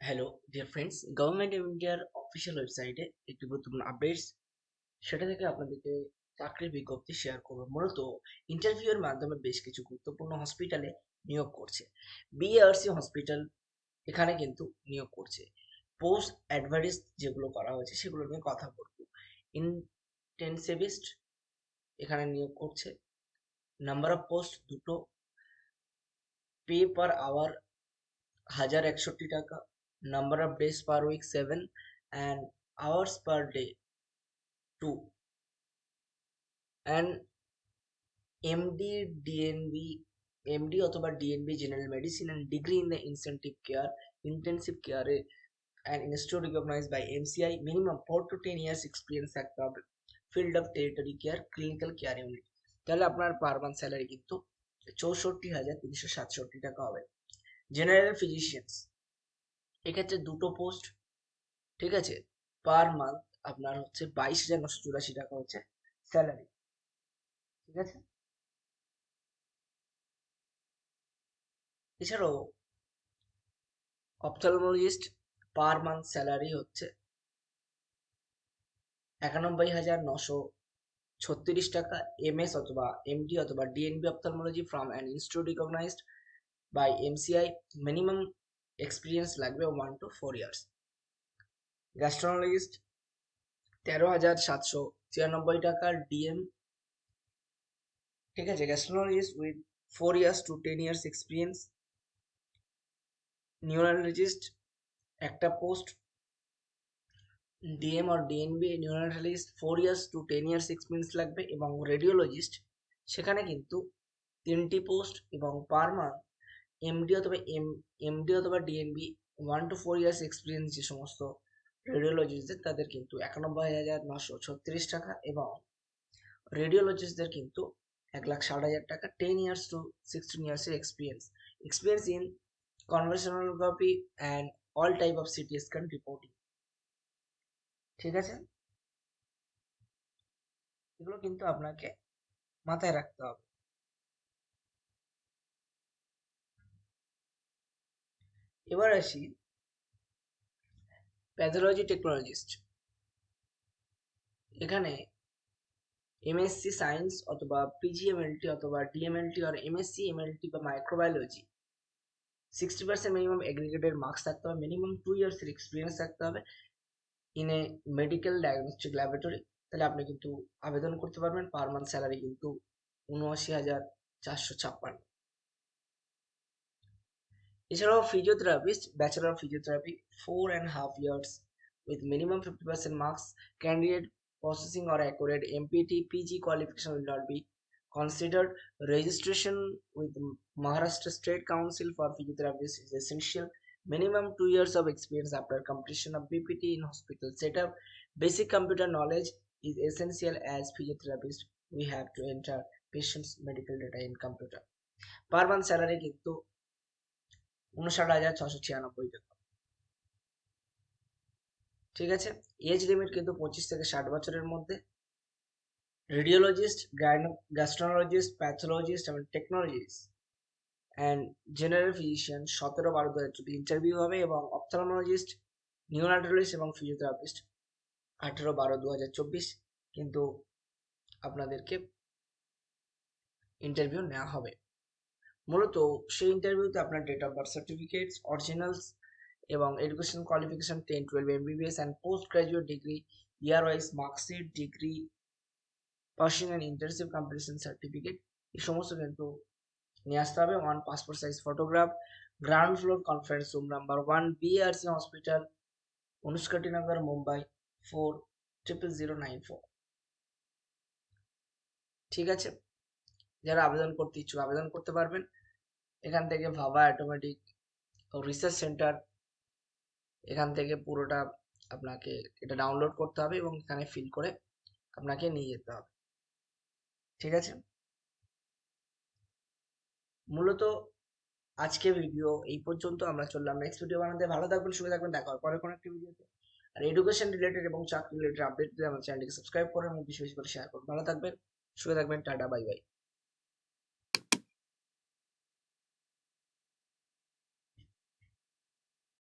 Hello dear friends government of ইন্ডিয়ার official ওয়েবসাইটে একটি গুরুত্বপূর্ণ আপডেটস সেটা থেকে আপনাদেরকে চাকরির বিজ্ঞপ্তি শেয়ার করব। মূলত ইন্টারভিউয়ের মাধ্যমে বেশ কিছু গুরুত্বপূর্ণ হসপিটালে নিয়োগ করছে। বিএআরসি হসপিটাল এখানে কিন্তু নিয়োগ করছে। পোস্ট অ্যাডভার্টাইজ যেগুলো করা হয়েছে, সেগুলো নিয়ে কথা বলব। ইন্টেন্সিভিস্ট এখানে নিয়োগ করছে। নাম্বার অফ পোস্ট দুটো। পে পার আওয়ার হাজার একষট্টি টাকা। Number of days per week 7 and hours per day 2 and md dnb md অথবা dnb general medicine and degree in the intensive care intensive care and institute recognized by mci minimum 4 to 10 years experience থাকতে হবে field of territory care clinical care unit তাহলে আপনার per month salary কিন্তু চৌষট্টি হাজার তিনশো সাতষট্টি টাকা হবে জেনারেল ফিজিশিয়ানস এক্ষেত্রে দুটো পোস্ট ঠিক আছে? পার মান্থ আপনার হচ্ছে বাইশ হাজার নশো চুরাশি টাকা হচ্ছে স্যালারি ঠিক আছে? এছাড়াও অপথলমোলজিস্ট পার মান্থ স্যালারি হচ্ছে একানব্বই হাজার নশো ছত্রিশ টাকা এমএস অথবা এমডি অথবা DNB ophthalmology from an institute recognized by MCI minimum experience লাগবে one to four years gastrologist তেরো হাজার সাতশো ছিয়ানব্বই টাকার ডিএম ঠিক আছে gastrologist with four years to ten years experience neurologist একটা post DM R DNB neurologist four years to ten years experience লাগবে এবং রেডিওলজিস্ট সেখানে কিন্তু তিনটি পোস্ট এবং পার মান্থ এমডি অথবা এম এমডি অথবা DNB one to four years experience যে সমস্ত রেডিওলজিস্টদের তাদের কিন্তু একানব্বই হাজার নশো ছত্রিশ টাকা এবং রেডিওলজিস্টদের কিন্তু এক লাখ ষাট হাজার টাকা টেন ইয়ার্স টু সিক্সটিন ইয়ার্সের experience experience in কনভার্সনোগ্রাফি and all type of CT scan reporting ঠিক আছে? এগুলো কিন্তু আপনাকে মাথায় রাখতে হবে। এবার আসি প্যাথোলজি টেকনোলজিস্ট এখানে এমএসসি সায়েন্স অথবা পিজিএমএলটি অথবা ডিএমএলটি আর এমএসসি এমএলটি বা microbiology sixty percent minimum aggregated marks থাকতে হবে মিনিমাম টু ইয়ার্সের এক্সপিরিয়েন্স থাকতে হবে in a medical diagnostic laboratory তাহলে আপনি কিন্তু আবেদন করতে পারবেন পার মান্থ স্যালারি কিন্তু উনআশি হাজার চারশো ছাপ্পান্ন। এছাড়াও physiotherapist bachelor of physiotherapy four and half years with minimum 50% marks candidate processing or accurate MPT PG qualification will not be considered registration with Maharashtra State Council for Physiotherapists is essential minimum 2 years of experience after completion of BPT in hospital setup basic computer knowledge is essential as physiotherapist we have to enter patient's medical data in computer per month salary কিন্তু উনষাট হাজার ছশো ছিয়ানব্বই টাকা। ঠিক আছে? Age limit কিন্তু পঁচিশ থেকে ষাট বছরের মধ্যে। রেডিওলজিস্ট গ্যাস্ট্রোলজিস্ট প্যাথোলজিস্ট এবং টেকনোলজিস্ট অ্যান্ড জেনারেল ফিজিশিয়ান সতেরো বারো দু হাজার চব্বিশ ইন্টারভিউ হবে এবং অপথলমোলজিস্ট নিউরাটোলজিস্ট এবং ফিজিওথেরাপিস্ট আঠেরো বারো দু হাজার চব্বিশ। কিন্তু আপনাদেরকে ইন্টারভিউ নেওয়া হবে। মূলত সেই ইন্টারভিউতে আপনার date of birth certificates originals এবং education qualification ten twelve MBBS and post graduate degree year wise marksheet degree passing and internship completion certificate এই সমস্ত কিন্তু নিয়ে আসতে হবে। One passport size photograph ground floor conference room number one BRC hospital Anushaktinagar Mumbai four triple zero nine four ঠিক আছে? যারা আবেদন করতে ইচ্ছুক, আবেদন করতে পারবেন। এখান থেকে ভাবা অটোমেটিক রিসার্চ সেন্টার এখান থেকে পুরোটা আপনাকে এটা ডাউনলোড করতে হবে এবং এখানে ফিল করে আপনাকে নিয়ে যেতে হবে। ঠিক আছে? মূলত আজকে ভিডিও এই পর্যন্ত, আমরা চললাম নেক্সট ভিডিও বানাতে। ভালো থাকবেন, সুখে থাকবেন, দেখা হবে পরে কোনো একটি ভিডিওতে আর এডুকেশন রিলেটেড এবং চাকরি রিলেটেড আপডেট আমার চ্যানেলটিকে সাবস্ক্রাইব করুন এবং বেশি বেশি করে শেয়ার করুন। ভালো থাকবেন, সুখে থাকবেন, টাটা বাই বাই